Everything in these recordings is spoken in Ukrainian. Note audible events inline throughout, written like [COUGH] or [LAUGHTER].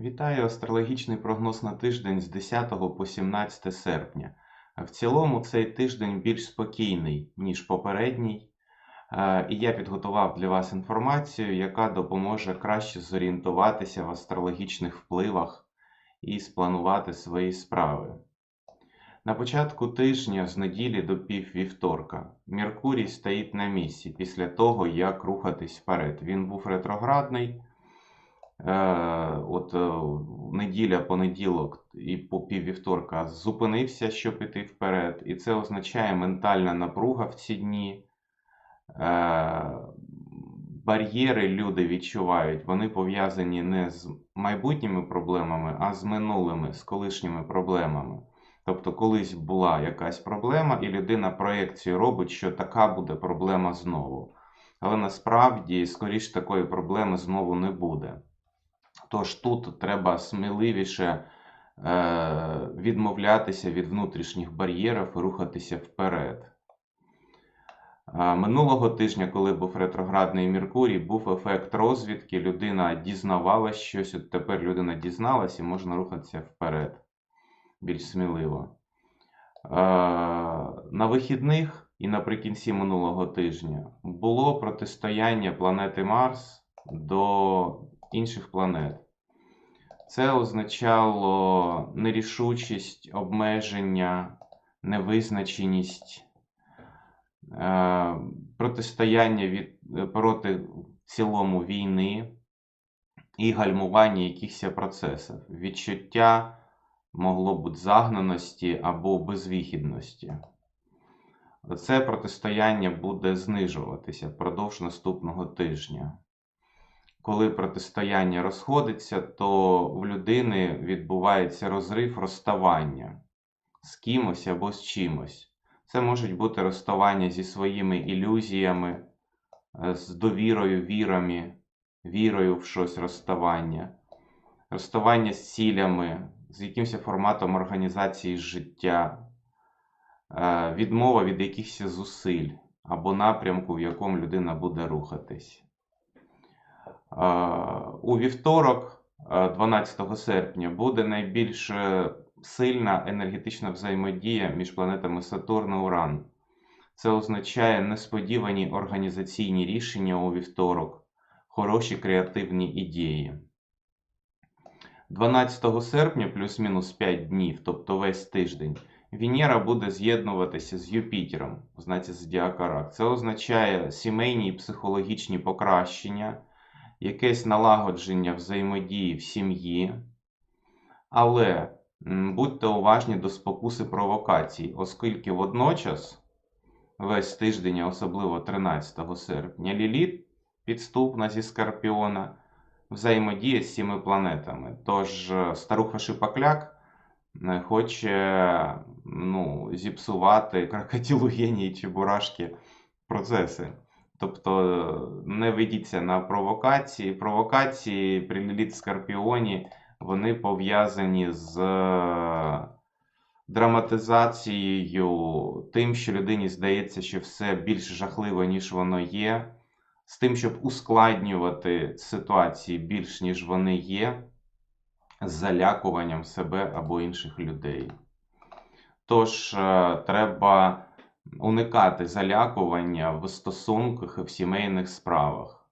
Вітаю астрологічний прогноз на тиждень з 10 по 17 серпня. В цілому цей тиждень більш спокійний, ніж попередній, Е, і я підготував для вас інформацію, яка допоможе краще зорієнтуватися в астрологічних впливах і спланувати свої справи. На початку тижня з неділі до піввівторка Меркурій стоїть на місці після того, як рухатись вперед. Він був ретроградний. Е, от е, неділя, понеділок і по піввівторка зупинився, щоб піти вперед, і це означає ментальна напруга в ці дні. Е, Бар'єри люди відчувають, вони пов'язані не з майбутніми проблемами, а з минулими, з колишніми проблемами. Тобто, колись була якась проблема, і людина проєкцію робить, що така буде проблема знову. Але насправді, скоріш такої проблеми знову не буде. Тож тут треба сміливіше е, відмовлятися від внутрішніх бар'єрів і рухатися вперед. Е, Минулого тижня, коли був ретроградний Меркурій, був ефект розвідки. Людина дізнавалась щось, от тепер людина дізналась і можна рухатися вперед більш сміливо. Е, На вихідних і наприкінці минулого тижня було протистояння планети Марс до інших планет. Це означало нерішучість, обмеження, невизначеність, е, протистояння від, проти в цілому війни і гальмування якихось процесів. Відчуття могло бути загнаності або безвихідності. Це протистояння буде знижуватися впродовж наступного тижня. Коли протистояння розходиться, то в людини відбувається розрив розставання з кимось або з чимось. Це можуть бути розставання зі своїми ілюзіями, е, з довірою, вірами, вірою в щось розставання, розставання з цілями, з якимось форматом організації життя, е, відмова від якихось зусиль або напрямку, в якому людина буде рухатись. У вівторок, е, 12 серпня, буде найбільш е, сильна енергетична взаємодія між планетами Сатурн і Уран. Це означає несподівані організаційні рішення у вівторок, хороші креативні ідеї. 12 серпня, плюс-мінус 5 днів, тобто весь тиждень, Венера буде з'єднуватися з Юпітером в знаці Зодіака Рак. Це означає сімейні і психологічні покращення, якесь налагодження взаємодії в сім'ї. Але будьте уважні до спокуси провокацій, оскільки водночас весь тиждень, особливо 13 серпня, Ліліт підступна зі Скорпіона взаємодіє з цими планетами. Тож е, старуха Шипакляк е, хоче ну, зіпсувати крокодилу чи бурашки процеси. Тобто е, не ведіться на провокації. Провокації при Ліліт Скорпіоні вони пов'язані з е, драматизацією, тим, що людині здається, що все більш жахливо, ніж воно є, з тим, щоб ускладнювати ситуації більш ніж вони є, з залякуванням себе або інших людей. Тож е, треба уникати залякування в стосунках і в сімейних справах.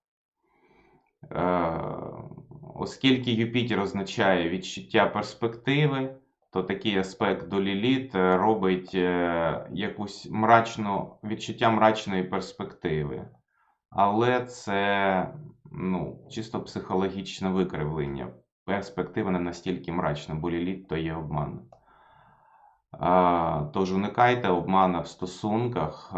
Е, Оскільки Юпітер означає відчуття перспективи, то такий аспект до Ліліт е, робить е, якусь мрачну, відчуття мрачної перспективи. Але це ну, чисто психологічне викривлення. Перспектива не настільки мрачна, бо Ліліт то є обман. Тож уникайте обмана в стосунках.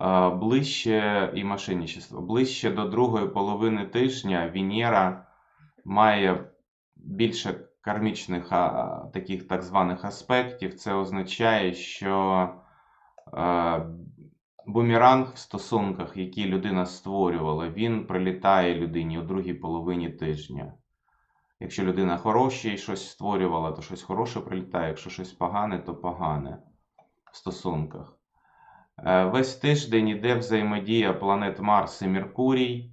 [CLEARS THROAT] Ближче і мошенничество. Ближче до другої половини тижня Венера має більше кармічних таких так званих аспектів. Це означає, що а, бумеранг в стосунках, які людина створювала, він прилітає людині у другій половині тижня. Якщо людина хороша і щось створювала, то щось хороше прилітає. Якщо щось погане, то погане в стосунках. Е, Весь тиждень іде взаємодія планет Марс і Меркурій.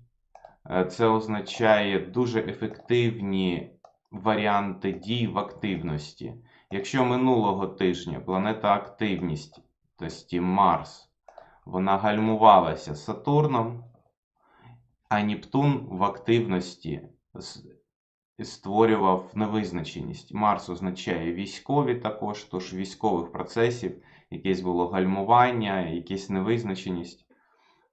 Е, Це означає дуже ефективні варіанти дій в активності. Якщо минулого тижня планета активність, тобто Марс, вона гальмувалася Сатурном, а Нептун в активності з- створював невизначеність. Марс означає військові також, тож військових процесів, якесь було гальмування, якась невизначеність.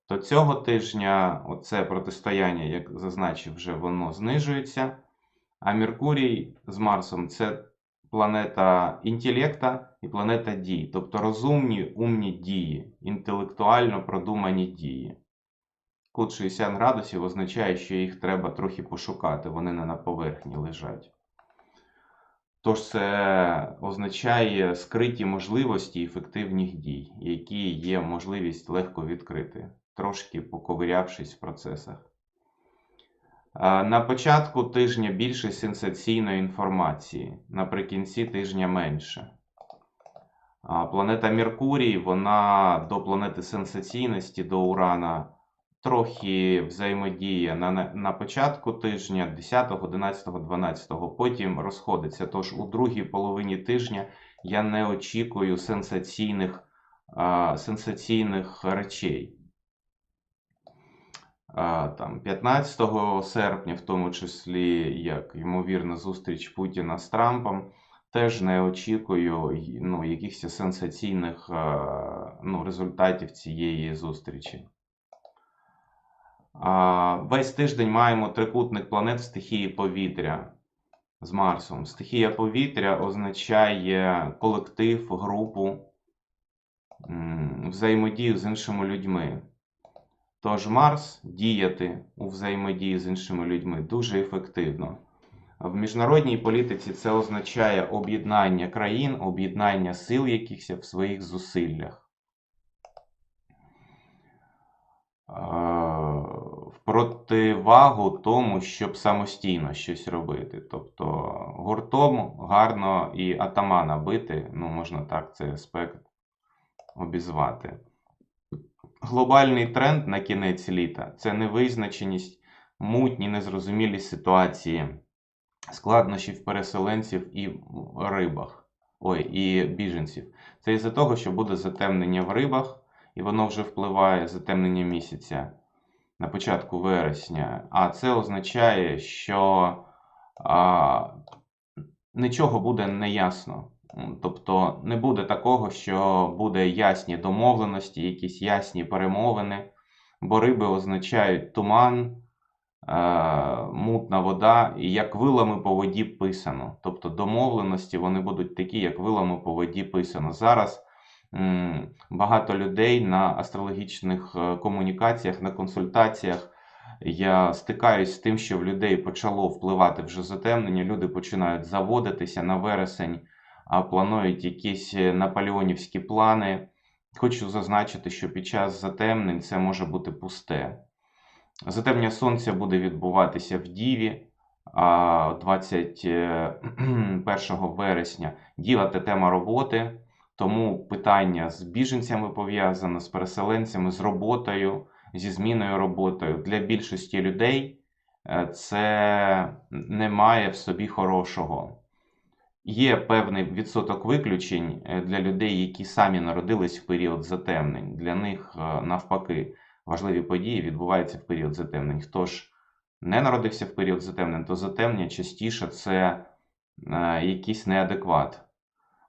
То цього тижня оце протистояння, як зазначив вже, воно знижується. А Меркурій з Марсом це планета інтелекта і планета дій, тобто розумні, умні дії, інтелектуально продумані дії. Кут 60 градусів означає, що їх треба трохи пошукати, вони не на поверхні лежать. Тож це означає скриті можливості ефективних дій, які є можливість легко відкрити, трошки поковирявшись в процесах. На початку тижня більше сенсаційної інформації, наприкінці тижня менше. Планета Меркурій, вона до планети сенсаційності, до Урана, трохи взаємодіє на, на, на початку тижня, 10, 11, 12, потім розходиться. Тож у другій половині тижня я не очікую сенсаційних, а, сенсаційних речей. А, Там 15 серпня, в тому числі, як ймовірна зустріч Путіна з Трампом, теж не очікую ну, якихось сенсаційних ну, результатів цієї зустрічі. Весь тиждень маємо трикутник планет в стихії повітря з Марсом. Стихія повітря означає колектив, групу, взаємодію з іншими людьми. Тож Марс діяти у взаємодії з іншими людьми дуже ефективно. В міжнародній політиці це означає об'єднання країн, об'єднання сил якихось в своїх зусиллях. Е, В противагу тому, щоб самостійно щось робити. Тобто гуртом гарно і атамана бити, ну можна так цей аспект обізвати. Глобальний тренд на кінець літа це невизначеність, мутні, незрозумілі ситуації, складнощі в переселенців і рибах, ой, і біженців. Це із-за того, що буде затемнення в рибах, і воно вже впливає затемнення місяця на початку вересня. А це означає, що а, нічого буде неясно. Тобто не буде такого, що буде ясні домовленості, якісь ясні перемовини, бо риби означають туман, е, мутна вода, і як вилами по воді писано. Тобто домовленості вони будуть такі, як вилами по воді писано. Зараз багато людей на астрологічних е, комунікаціях, на консультаціях. Я стикаюсь з тим, що в людей почало впливати вже затемнення, люди починають заводитися на вересень планують якісь е, наполеонівські плани. Хочу зазначити, що під час затемнень це може бути пусте. Затемнення сонця буде відбуватися в Діві 21 [CLEARS THROAT] вересня. Діва це тема роботи, тому питання з біженцями пов'язане, з переселенцями, з роботою, зі зміною роботою. Для більшості людей е, це не має в собі хорошого. Є певний відсоток виключень е, для людей, які самі народились в період затемнень. Для них, е, навпаки, важливі події відбуваються в період затемнень. Хто ж не народився в період затемнень, то затемнення частіше це якийсь неадекват.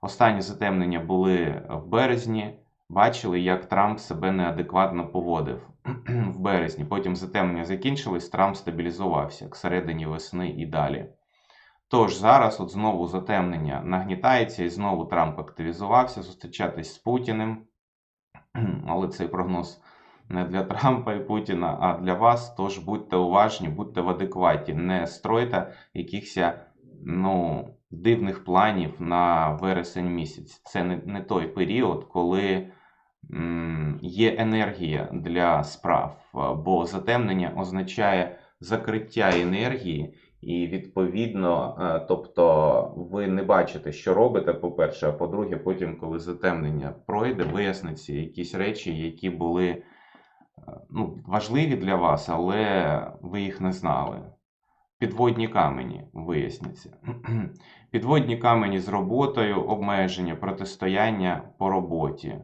Останні затемнення були в березні. Бачили, як Трамп себе неадекватно поводив [CLEARS THROAT] в березні. Потім затемнення закінчились, Трамп стабілізувався к середині весни і далі. Тож зараз от знову затемнення нагнітається і знову Трамп активізувався зустрічатись з Путіним. [CLEARS THROAT] Але цей прогноз не для Трампа і Путіна, а для вас. Тож будьте уважні, будьте в адекваті, не стройте якихось ну, дивних планів на вересень місяць. Це не, не той період, коли м, є енергія для справ, бо затемнення означає закриття енергії. І відповідно, е, тобто ви не бачите, що робите, по-перше, а по-друге, потім, коли затемнення пройде, виясниться якісь речі, які були ну, важливі для вас, але ви їх не знали. Підводні камені виясняться. Підводні камені з роботою, обмеження, протистояння по роботі.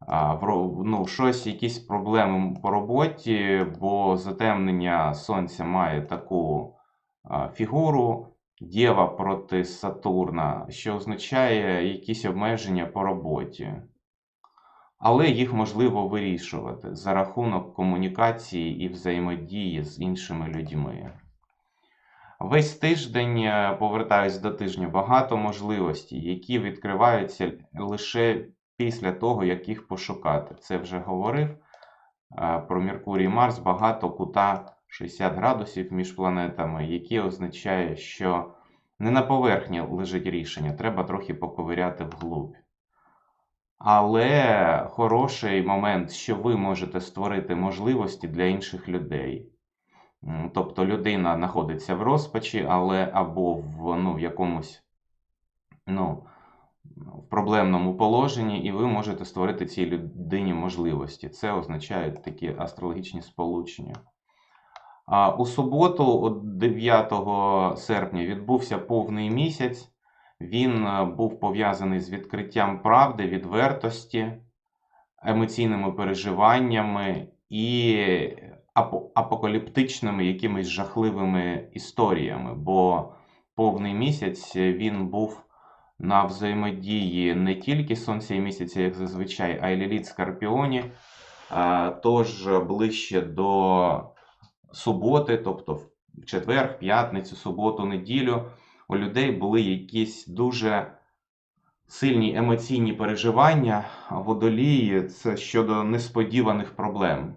А, ну, щось, якісь проблеми по роботі, бо затемнення сонця має таку а, фігуру Дєва проти Сатурна, що означає якісь обмеження по роботі. Але їх можливо вирішувати за рахунок комунікації і взаємодії з іншими людьми. Весь тиждень, е, повертаюсь до тижня, багато можливостей, які відкриваються лише після того, як їх пошукати. Це вже говорив е, про Меркурій Марс, багато кута 60 градусів між планетами, які означає, що не на поверхні лежить рішення, треба трохи поковиряти вглубь. Але хороший момент, що ви можете створити можливості для інших людей. Тобто людина знаходиться в розпачі, але або в ну, в якомусь ну, в проблемному положенні, і ви можете створити цій людині можливості. Це означає такі астрологічні сполучення. А у суботу, 9 серпня, відбувся повний місяць. Він е, був пов'язаний з відкриттям правди, відвертості, емоційними переживаннями і апокаліптичними якимись жахливими історіями. Бо повний місяць е, він був на взаємодії не тільки Сонця і місяця, як зазвичай, а й Ліліт Скорпіоні. А, Тож ближче до суботи, тобто в четвер, в п'ятницю, суботу, неділю, у людей були якісь дуже сильні емоційні переживання. Водолії щодо несподіваних проблем.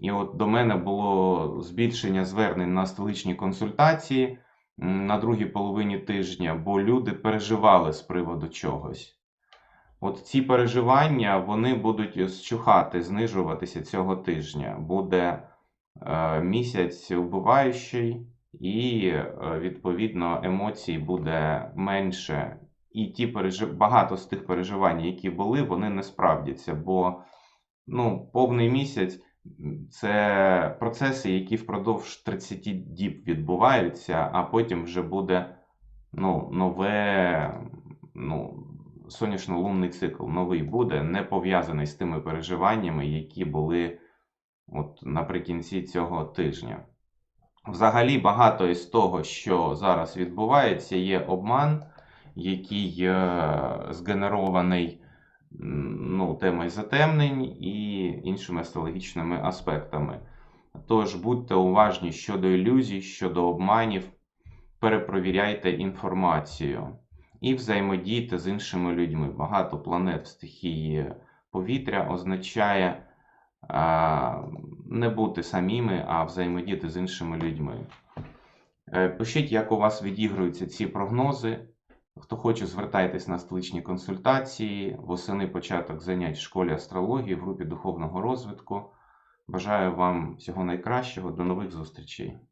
І от до мене було збільшення звернень на столичні консультації на другій половині тижня, бо люди переживали з приводу чогось. От ці переживання вони будуть зчухати, знижуватися цього тижня. Буде е, місяць вбиваючий, і е, відповідно емоцій буде менше. І ті пережив... багато з тих переживань, які були, вони не справдяться, бо ну, повний місяць це процеси, які впродовж 30 діб відбуваються, а потім вже буде ну, нове, ну, сонячно-лунний цикл, новий буде, не пов'язаний з тими переживаннями, які були от наприкінці цього тижня. Взагалі, багато із того, що зараз відбувається, є обман, який е, згенерований ну, темою затемнень і іншими астрологічними аспектами. Тож будьте уважні щодо ілюзій, щодо обманів, перепровіряйте інформацію і взаємодійте з іншими людьми. Багато планет в стихії повітря означає а, не бути самими, а взаємодіяти з іншими людьми. Е, Пишіть, як у вас відігруються ці прогнози. Хто хоче, звертайтесь на столичні консультації. Восени початок занять в школі астрології в групі духовного розвитку. Бажаю вам всього найкращого. До нових зустрічей!